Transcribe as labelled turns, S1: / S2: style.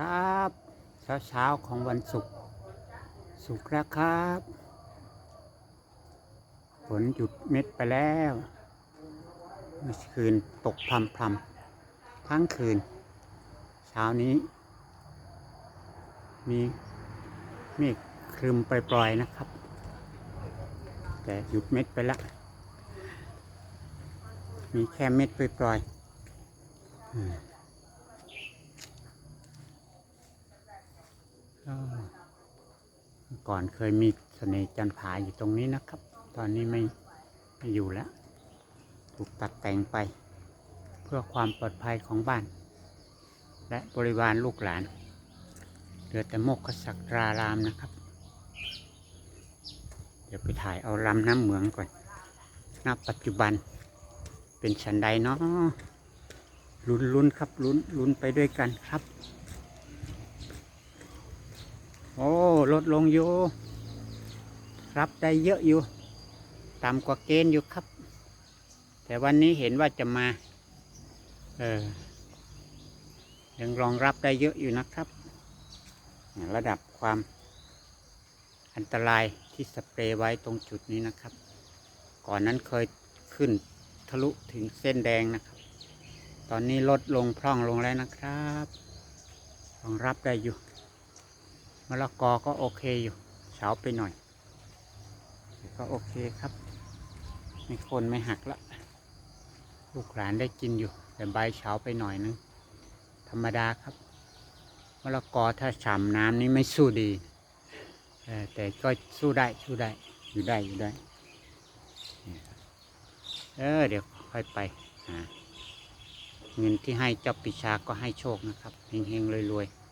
S1: ครับเช้าเช้าของวันศุกร์สุกร์แล้วครับฝนหยุดเม็ดไปแล้วเมื่อคืนตกพรำพรำทั้งคืน เช้านี้ มีเมฆครึมปล่อยๆนะครับ แต่หยุดเม็ดไปแล้วมีแค่เม็ดปล่อยๆอืม ก็เมื่อ ก่อนเคยมีเสน่ห์จันผาอยู่ตรงนี้นะครับ ตอนนี้ไม่ไม่อยู่แล้ว ถูกตัดแต่งไป เพื่อความปลอดภัยของบ้าน และบริวารลูกหลาน เหลือแต่โมกขสักรารามนะครับ เดี๋ยวไปถ่ายเอาลำน้ำเหมืองก่อนณปัจจุบันเป็นชันใดเนาะลุ้นลุ้นครับลุ้นลุ้นไปด้วยกันครับ โอ้ ลดลงอยู่ รับได้เยอะอยู่ ต่ำกว่าเกณฑ์อยู่ครับ แต่วันนี้เห็นว่าจะมา เออ ยังรองรับได้เยอะอยู่นะครับ ระดับความอันตรายที่สเปรย์ไว้ตรงจุดนี้นะครับ ก่อนนั้นเคยขึ้นทะลุถึงเส้นแดงนะครับ ตอนนี้ลดลงพร่องลงแล้วนะครับรองรับได้อยู่ มะละกอก็โอเคอยู่เฉาไปหน่อย ก็โอเคครับไม่คนไม่หักละ ลูกหลานได้กินอยู่ แต่ใบเฉาไปหน่อยนึงธรรมดาครับมะละกอถ้าฉ่ำน้ำนี่ไม่สู้ดี แต่ก็สู้ได้สู้ได้อยู่ได้อยู่ได้เออเดี๋ยวค่อยไปเงินที่ให้เจ้าปิชาก็ให้โชคนะครับเฮงๆรวยๆ